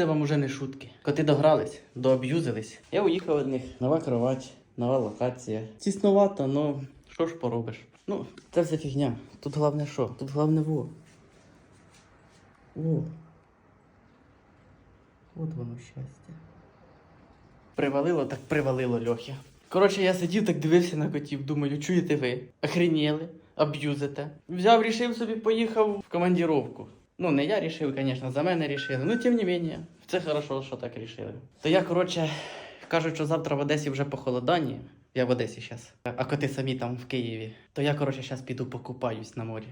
це вам уже не шутки. Коти догрались, дооб'юзились. Я уїхав від них. Нова кровать, нова локація. Тісновато, ну що ж поробиш? Ну, це все фігня. Тут головне що? Тут головне во. О. От воно щастя. Привалило, так привалило Льохи. Коротше, я сидів так дивився на котів, думаю, чуєте ви? Охреніли, аб'юзите. Взяв, рішив собі, поїхав в командіровку. Ну, не я рішив, звісно, за мене рішили. Ну, тим не менше, це хорошо, що так рішили. То я, коротше, кажуть, що завтра в Одесі вже похолодання. Я в Одесі зараз, а коти самі там в Києві. То я, коротше, зараз піду покупаюсь на морі.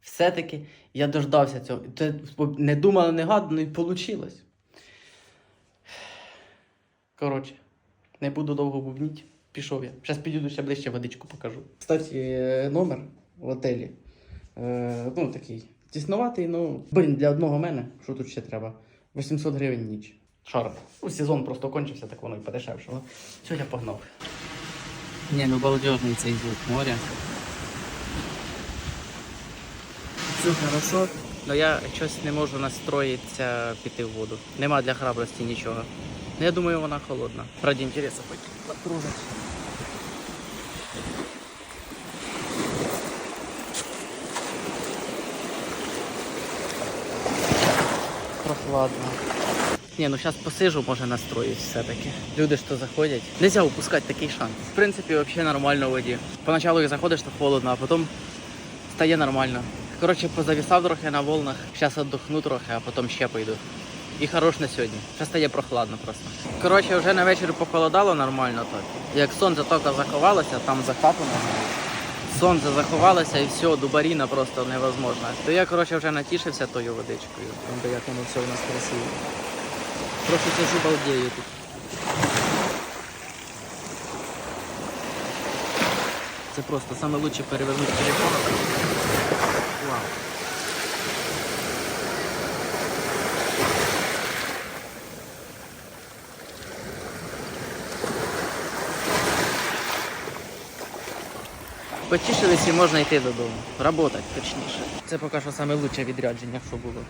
Все-таки я дождався цього. Не думали, не гадано, і вийшло. Коротше, не буду довго бубніть. Пішов я. Зараз підійду ще ближче водичку покажу. Кстати, е, номер в готелі. Е, ну, такий тіснуватий, ну. Блін, для одного мене, що тут ще треба? 800 гривень ніч. Шар. Ну, сезон просто кончився, так воно і подешевшало. Все, я погнав. Ні, ну балдежний цей звук моря. Все хорошо. Но я щось не можу настроїтися піти в воду. Нема для храбрості нічого. Ну, я думаю, вона холодна. Раді інтересу хоч потружать. Прохладно. Ні, ну зараз посижу, може настроюсь все-таки. Люди ж то заходять. Нельзя упускати такий шанс. В принципі, взагалі нормально в воді. Поначалу як заходиш, то холодно, а потім стає нормально. Коротше, позавісав трохи на волнах. Зараз віддохну трохи, а потім ще пойду. І хорош на сьогодні. Ще стає прохладно просто. Коротше, вже на вечір похолодало нормально так. Як сонце тільки заховалося, там за хатами. Сонце заховалося і все, дубаріна просто невозможна. То я, коротше, вже натішився тою водичкою. Там як воно все у нас красиво. Просто сижу балдею тут. Це просто лучше перевернути телефон. Потішились і можна йти додому. Работать точніше. Це поки що найкраще відрядження, що було.